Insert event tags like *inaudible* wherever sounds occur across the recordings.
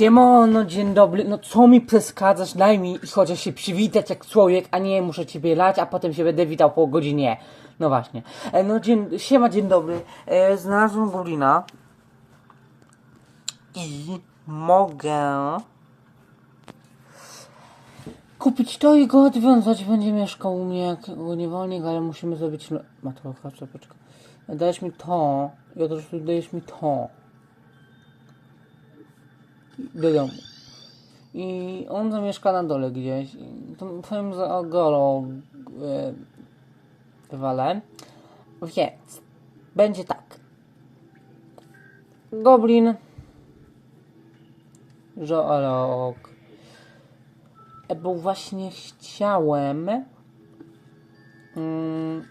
Siemano, dzień dobry. No co mi przeszkadzasz? Daj mi chociaż się przywitać jak człowiek, a nie muszę ciebie lać, a potem się będę witał po godzinie. No właśnie. E, no dzień, siema, dzień dobry. E, znalazłem Golina. I mogę kupić to i go odwiązać. Będzie mieszkał u mnie jak niewolnik, ale musimy zrobić... no- Matolka, poczekaj. Dajesz mi to i od razu dajesz mi to do domu. I on zamieszka na dole gdzieś. I To powiem za golo e, wale. Więc będzie tak. Goblin. Żołok. E, Bo właśnie chciałem. Mm,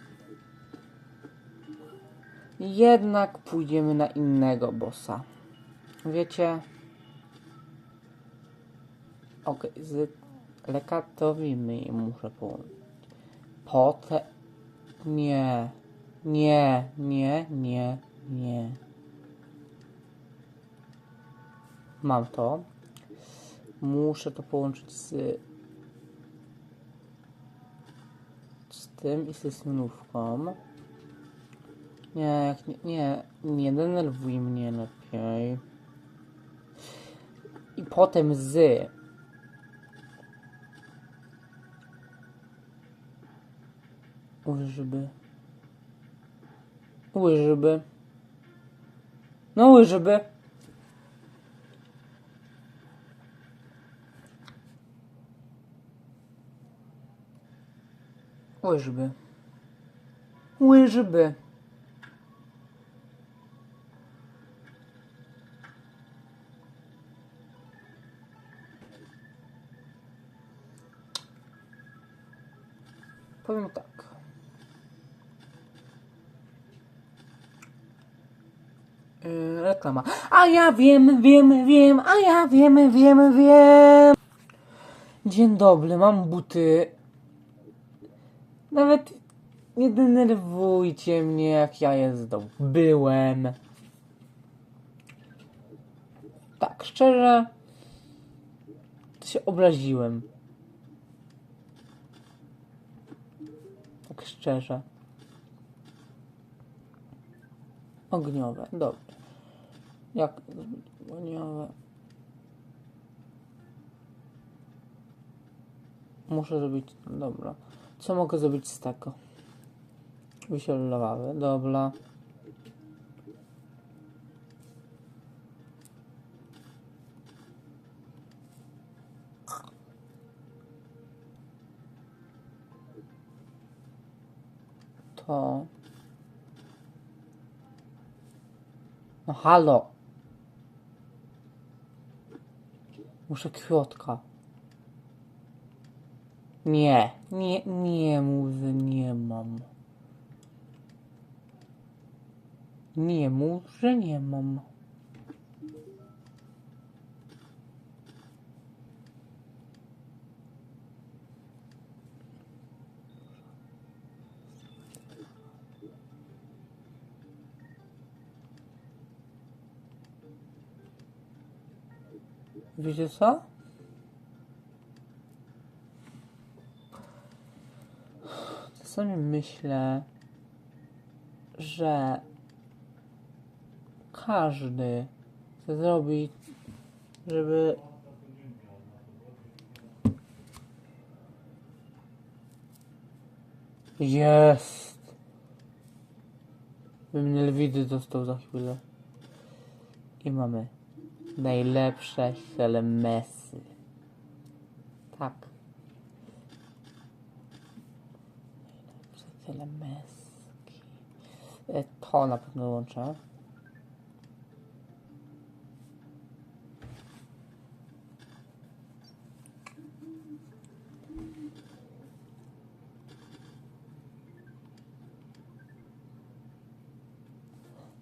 jednak pójdziemy na innego bossa. Wiecie? Okej, z lekatowymi muszę połączyć. Potem... Nie. Nie, nie, nie, nie. Mam to. Muszę to połączyć z... Z tym i ze snówką. Nie, nie, nie, nie denerwuj mnie lepiej. I potem z... Łyżby. Łyżby. No łyżby. Łyżby. Łyżby. Powiem tak. Yy, reklama. A ja wiem, wiem, wiem, a ja wiem, wiem, wiem. Dzień dobry, mam buty. Nawet nie denerwujcie mnie, jak ja je zdobyłem. Tak, szczerze, to się obraziłem. Tak szczerze. Ogniowe, dobrze. Jak ogniowe? Muszę zrobić, dobra. Co mogę zrobić z tego? Wisiolowały, dobra. To... No halo. Muszę kwiatka. Nie, nie, nie że nie mam. Nie mów, że nie mam. Wiecie co? Czasami myślę, że każdy chce zrobić, żeby jest. Bym nie widy dostał za chwilę. I mamy najlepsze helmesy. Tak. Najlepsze helmeski. E, To na pewno łączę.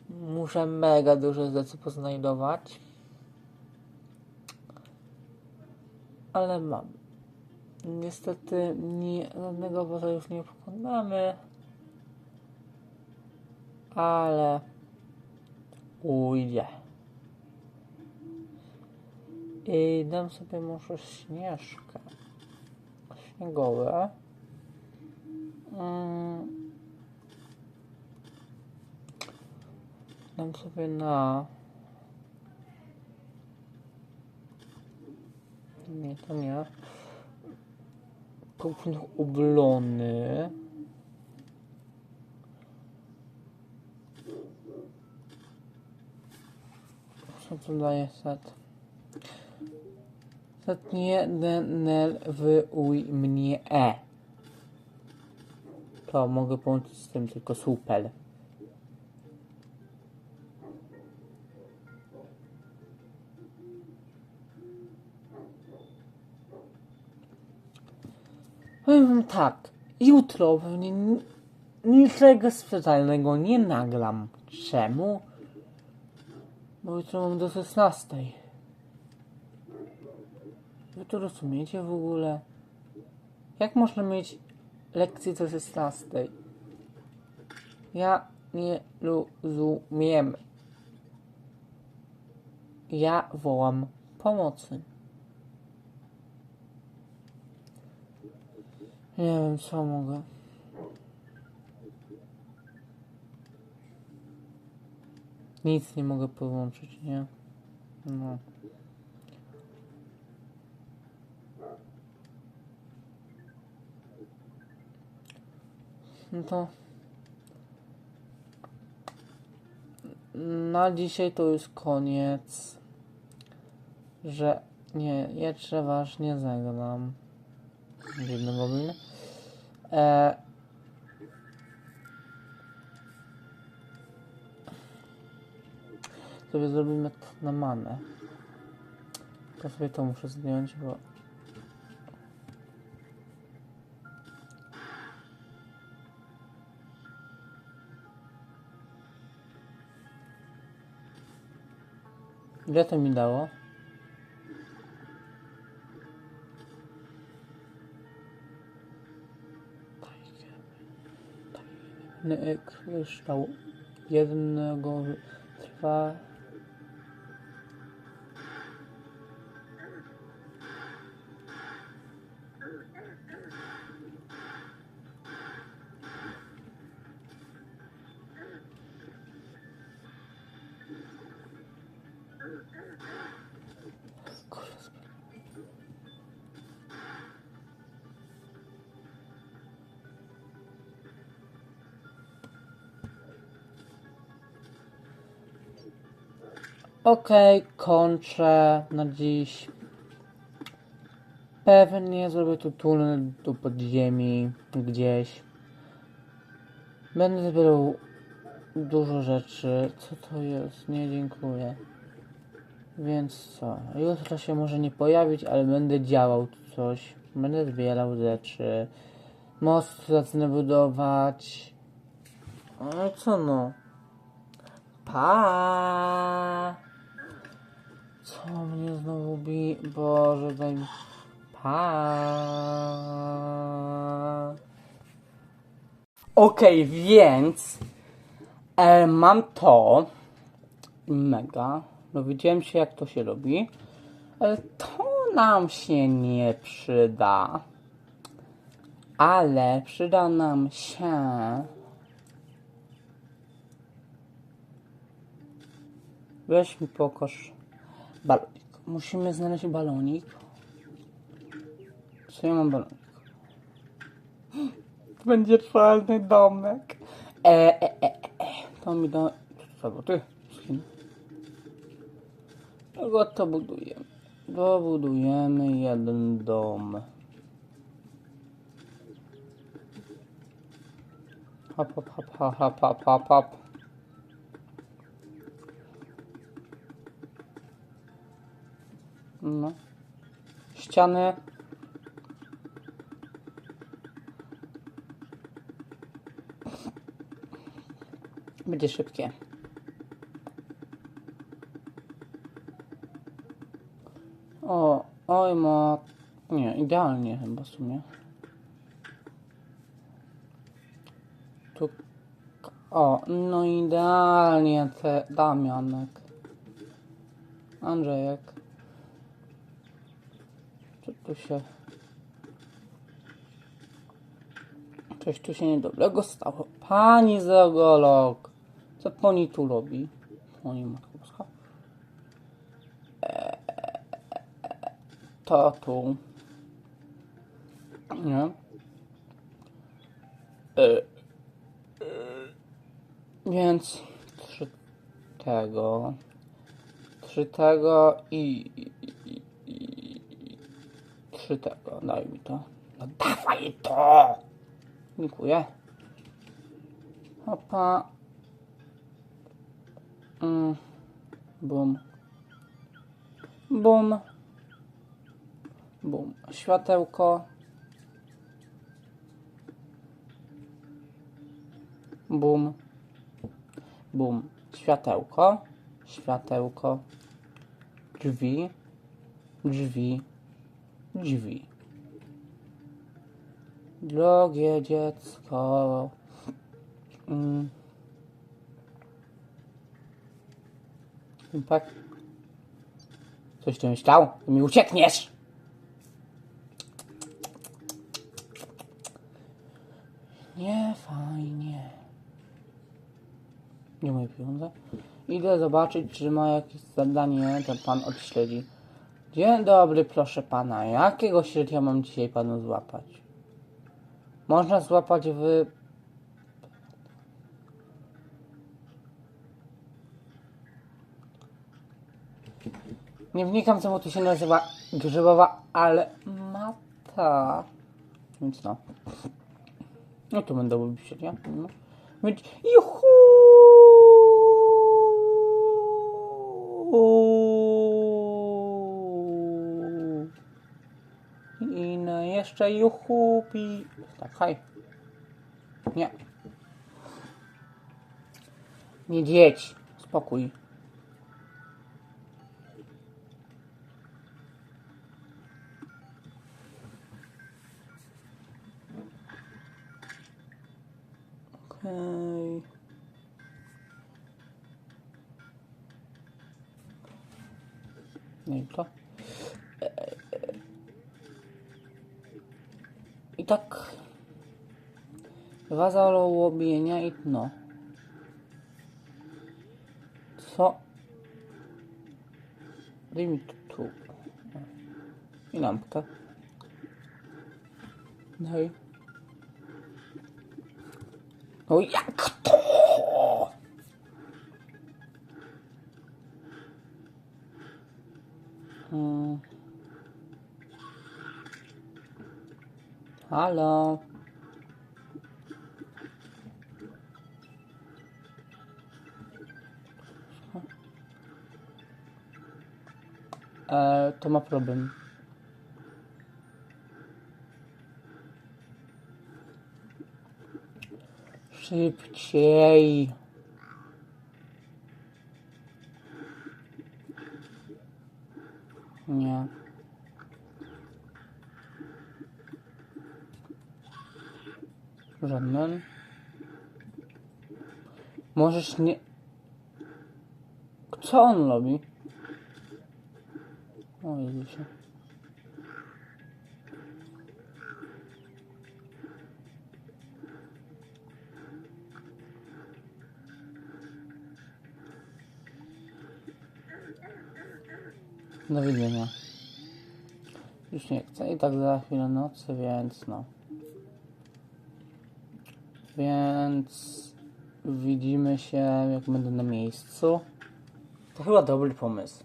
Muszę mega dużo rzeczy poznajdować. Ale mam. Niestety nie, żadnego bossa już nie pokonamy. Ale ujdzie. I dam sobie może śnieżkę. Śniegowe. Mm. Dam sobie na... Nie. Kupię oblony. Co to daje set? Set nie denerwuj mnie e. To mogę połączyć z tym tylko super. Powiem wam tak, jutro pewnie ni- niczego specjalnego nie nagram. Czemu? Bo jutro mam do 16. Wy to rozumiecie w ogóle? Jak można mieć lekcję do 16? Ja nie rozumiem. Ja wołam pomocy. Nie wiem, co mogę. Nic nie mogę połączyć, nie? No. No to... Na dzisiaj to już koniec. Że... Nie, jeszcze ważnie zagram. Jedno gobliny. E... Sobie zrobimy na manę. To sobie to muszę zdjąć, bo... Ile to mi dało? Kryształ jednego trwa Okej, kończę na dziś. Pewnie zrobię tu tunel do podziemi gdzieś. Będę zbierał dużo rzeczy. Co to jest? Nie, dziękuję. Więc co? Jutro się może nie pojawić, ale będę działał coś. Będę zbierał rzeczy. Most zacznę budować. No co no? Pa. Co mnie znowu bi? Boże, daj mi. Pa. Okej, więc e, mam to. Mega. Dowiedziałem się, jak to się robi. Ale to nam się nie przyda. Ale przyda nam się. Weź mi pokaż balonik. Musimy znaleźć balonik. Co ja mam balonik? *gasps* Będzie czarny domek. E, e, e, e, e. To mi da... Co to ty? Skin. Czego to budujemy? Dobudujemy jeden dom. Hop, hop, hop, hop, hop, hop, hop. No. Ściany. Będzie szybkie. O, oj ma... Nie, idealnie chyba w sumie. Tu... O, no idealnie te Damianek. Andrzejek. Tu się... Coś tu się niedobrego stało. Pani zoolog! Co pani tu robi? Pani matka boska. Eee, To tu. Nie? Eee, Więc trzy tego. Trzy tego i trzy tego. Daj mi to. No dawaj to! Dziękuję. Hopa. Mm. Bum. Bum. Bum. Światełko. Bum. Bum. Światełko. Światełko. Drzwi. Drzwi. Drzwi. Drogie dziecko. Mm. Tak. Coś ty myślał? Ty mi uciekniesz! Nie fajnie. Nie moje pieniądze. Idę zobaczyć, czy ma jakieś zadanie, ten pan odśledzi. Dzień dobry, proszę pana. Jakiego śledzia mam dzisiaj panu złapać? Można złapać w... Nie wnikam, co mu tu się nazywa grzybowa, ale mata. Więc no. No to będę lubił śledzia. No. Więc juhu! Jeszcze juchupi. Tak, haj. Nie. Nie dzieć. Spokój. Tak. Dwa załobienia i dno. Co? Mi tu. I lampkę. Daj. No jak to? Hmm. Halo. E, to ma problem. Szybciej. Nie. Żaden. Możesz nie... Co on robi? O Jezusie. Do widzenia. Już nie chcę i tak za chwilę nocy, więc no. Więc widzimy się jak będę na miejscu. To chyba dobry pomysł.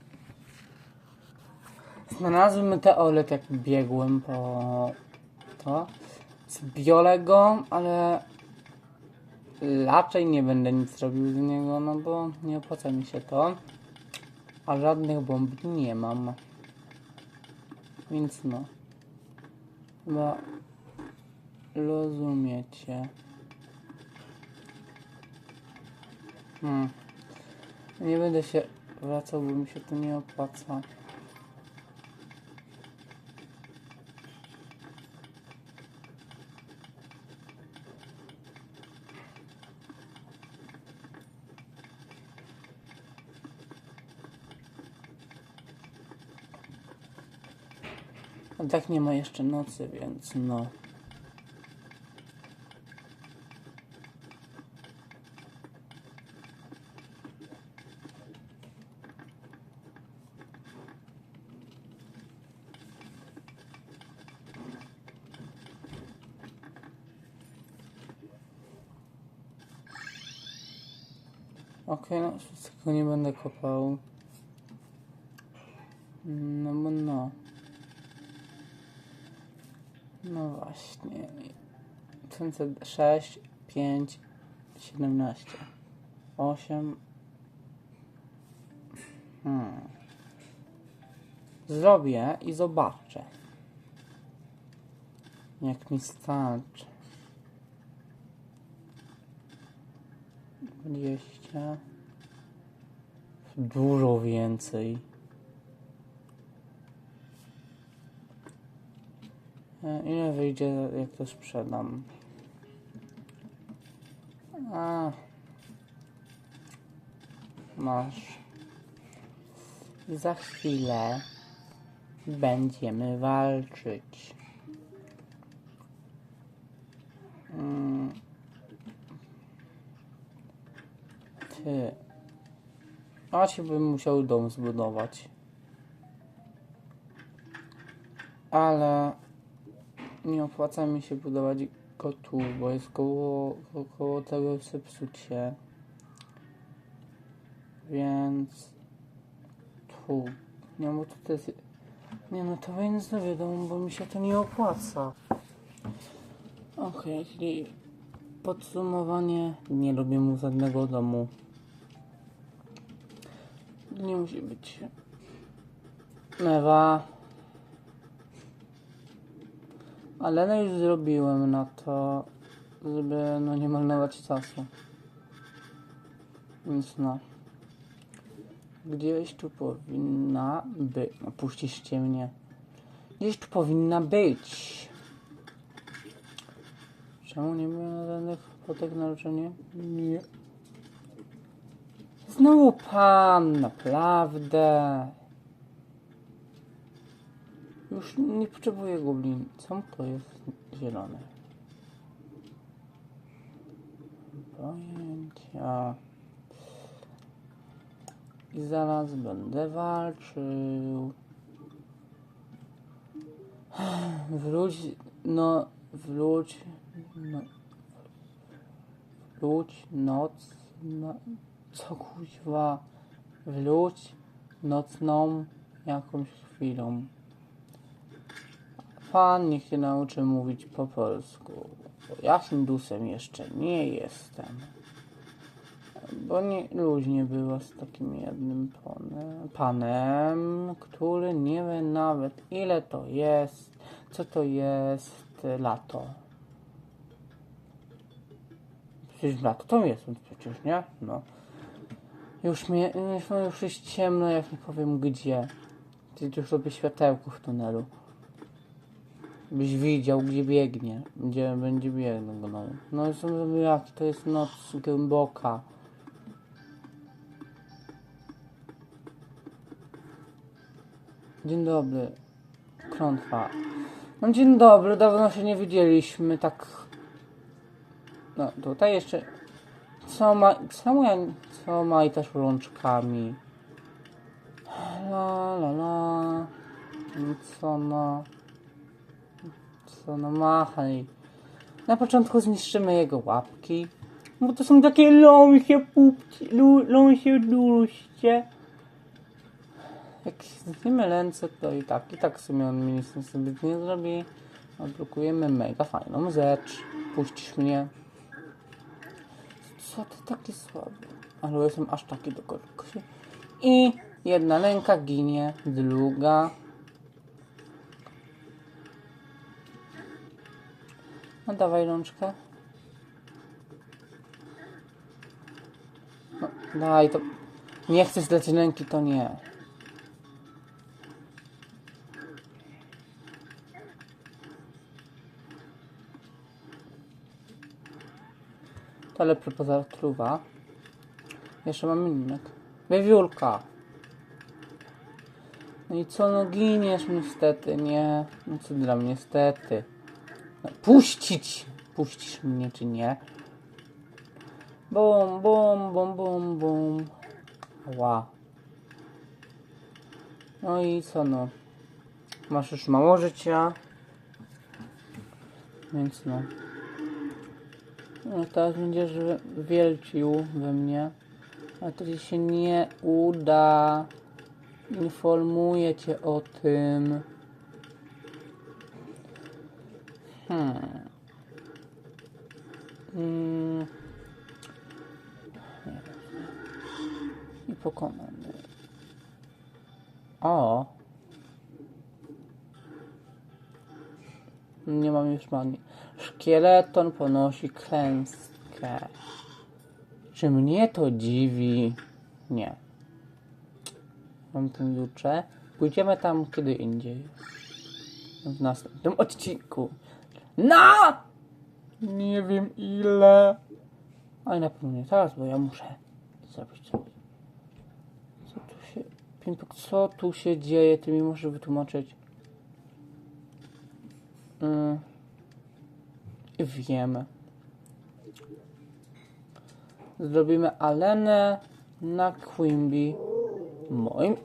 Znalazłem meteoryt jak biegłem po to. Zbiorę go, ale raczej nie będę nic robił z niego, no bo nie opłaca mi się to. A żadnych bomb nie mam. Więc no. Chyba rozumiecie. Hmm. Nie będę się wracał, bo mi się to nie opłaca. Tak nie ma jeszcze nocy, więc no. Okej, no wszystkiego nie będę kopał. No bo no. No właśnie. 6, 5, 17. 8. Hmm. Zrobię i zobaczę. Jak mi starczy. 20. Dużo więcej. E, Ile wyjdzie, jak to sprzedam? A. Masz. Za chwilę będziemy walczyć. Mm. Ty. A się bym musiał dom zbudować. Ale nie opłaca mi się budować go tu, bo jest koło, ko- koło tego zepsucie. Więc tu. Nie, bo to jest... Nie no, to zrobię domu, bo mi się to nie opłaca. Okej, czyli podsumowanie. Nie lubię mu żadnego domu. Nie musi być. Mewa. Ale no już zrobiłem na to, żeby no nie marnować czasu. Więc no. Gdzieś tu powinna być. No mnie. Gdzieś tu powinna być. Czemu nie było żadnych fotek na leczenie? Nie. Znowu pan, naprawdę. Już nie potrzebuję goblin. Co to jest zielone? Pojęcia. I zaraz będę walczył. Wróć, no, wróć, no, wróć, noc, no, co kuźwa, wróć nocną jakąś chwilą. Pan niech się nauczy mówić po polsku. Ja Hindusem jeszcze nie jestem. Bo nie, luźnie było z takim jednym panem, panem, który nie wie nawet ile to jest, co to jest lato. Przecież lato to jest przecież, nie? No. Już mnie, już, już jest ciemno, jak nie powiem gdzie. Ty już robię światełko w tunelu. Byś widział, gdzie biegnie. Gdzie będzie biegnął. No, no są jak to jest noc głęboka. Dzień dobry. Klątwa. No dzień dobry, dawno się nie widzieliśmy, tak... No, tutaj jeszcze... Co ma... Co ja... Co ma i też rączkami. La la la. Co no... Co no machaj. Na początku zniszczymy jego łapki. Bo to są takie ląsie pupci, lu- ląsie duście. Jak zdejmiemy ręce, to i tak, i tak w sumie on mi nic sobie nie zrobi. Odblokujemy mega fajną rzecz. Puścisz mnie. Co ty taki słaby? Ale jestem aż taki do kości. I jedna ręka ginie, druga. No dawaj rączkę. No, daj to. Nie chcesz dać ręki, to nie. To lepszy poza truwa. Jeszcze mam innych. Wiewiórka. No i co, no giniesz niestety, nie? No co dla mnie, niestety. No, puścić! Puścisz mnie czy nie? Bum, bum, bum, bum, bum. Ła. No i co no? Masz już mało życia. Więc no. No teraz będziesz wi- wielcił we mnie. Ci się nie uda. Informuję cię o tym. Hmm. Mm. I pokonamy. O. Nie mam już magii. Szkieleton ponosi klęskę. Czy mnie to dziwi? Nie. Mam ten jutrze. Pójdziemy tam kiedy indziej. W następnym odcinku. No! Nie wiem ile. Ale na pewno nie teraz, bo ja muszę zrobić coś. Co tu się... Pimpek, co tu się dzieje? Ty mi możesz wytłumaczyć? Mm. Wiemy. Zrobimy Alenę na Quimby. Moim...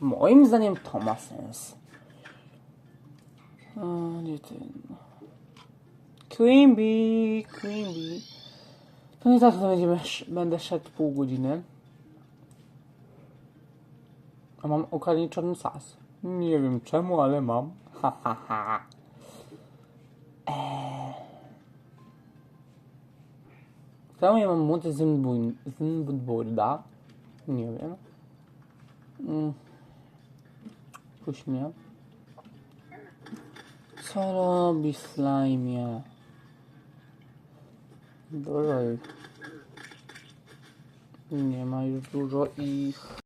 Moim zdaniem to ma sens. O, gdzie ten... Quimby, Quimby. To nie tak, to będziemy, będę szedł pół godziny. A mam ograniczony czas. Nie wiem czemu, ale mam. Ha, ha, ha. Eee. Czemu ja mam młody Zimbabwe? Nie wiem. Mm. Puść mnie. Co robi slime? Dużo. Nie ma już dużo ich.